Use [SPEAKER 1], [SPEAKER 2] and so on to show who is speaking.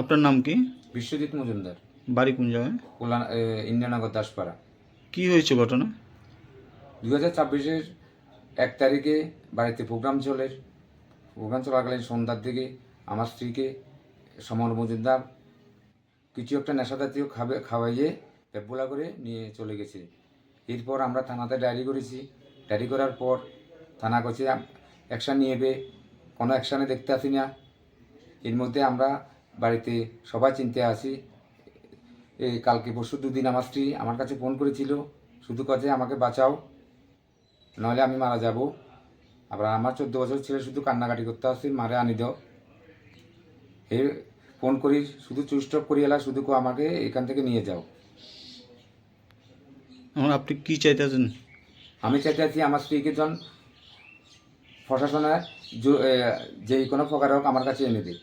[SPEAKER 1] আপনার নাম কি?
[SPEAKER 2] বিশ্বজিৎ মজুমদার।
[SPEAKER 1] বাড়ি কোন জায়গায়?
[SPEAKER 2] কল্যাণ দাসপাড়া।
[SPEAKER 1] কি হয়েছে ঘটনা?
[SPEAKER 2] দু হাজার ছাব্বিশের এক তারিখে বাড়িতে প্রোগ্রাম চলে। প্রোগ্রাম চলাকালীন সন্ধ্যার দিকে আমার স্ত্রীকে সমর মজুমদার কিছু একটা নেশা জাতীয় খাবে খাওয়াইয়ে পেপোলা করে নিয়ে চলে গেছে। এরপর আমরা থানাতে ডায়েরি করেছি। ডায়েরি করার পর থানা কচে অ্যাকশান নিয়েবে কোনো অ্যাকশানে দেখতে আসি না। এর মধ্যে আমরা বাড়িতে সবাই চিনতে আসি। এই কালকে পরশু দুদিন আমার স্ত্রী আমার কাছে ফোন করেছিল শুধু কাছে আমাকে বাঁচাও নাহলে আমি মারা যাব। আবার আমার চোদ্দ বছর ছেলে শুধু কান্নাকাটি করতে আসছি মারে আনি দাও। এই ফোন করি শুধু চুস্টপ করি এলা শুধু কো আমাকে এখান থেকে নিয়ে যাও।
[SPEAKER 1] এখন আপনি কি চাইতেছেন
[SPEAKER 2] আমি চাইতে আছি আমার স্ত্রীকে জন প্রশাসনের যে কোনো প্রকার হোক আমার কাছে এনে দিই